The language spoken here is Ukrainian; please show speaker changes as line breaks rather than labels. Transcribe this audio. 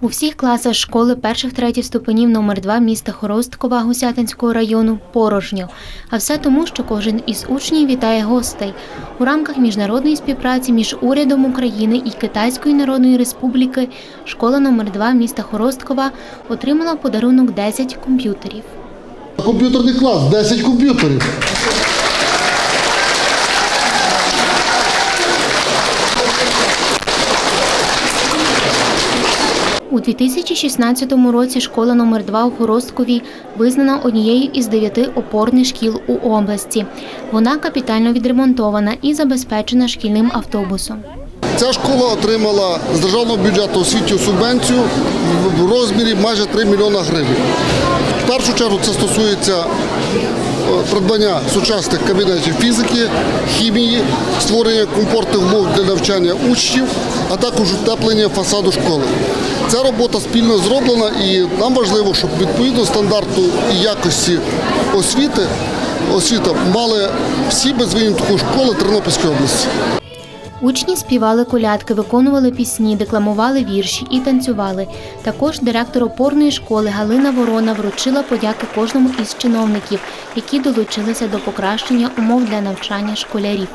У всіх класах школи перших третіх ступенів номер 2 міста Хоросткова Гусятинського району порожньо. А все тому, що кожен із учнів вітає гостей. У рамках міжнародної співпраці між урядом України і Китайської Народної Республіки школа номер 2 міста Хоросткова отримала подарунок 10 комп'ютерів.
Комп'ютерний клас, 10 комп'ютерів.
У 2016 році школа номер 2 у Хоросткові визнана однією із дев'яти опорних шкіл у області. Вона капітально відремонтована і забезпечена шкільним автобусом.
Ця школа отримала з державного бюджету освітню субвенцію в розмірі майже 3 мільйона гривень. В першу чергу це стосується придбання сучасних кабінетів фізики, хімії, створення комфортних умов для навчання учнів, а також утеплення фасаду школи. Ця робота спільно зроблена і нам важливо, щоб відповідно стандарту і якості освіти освіта мали всі без винятку школи Тернопільської області.
Учні співали колядки, виконували пісні, декламували вірші і танцювали. Також директор опорної школи Галина Ворона вручила подяки кожному із чиновників, які долучилися до покращення умов для навчання школярів.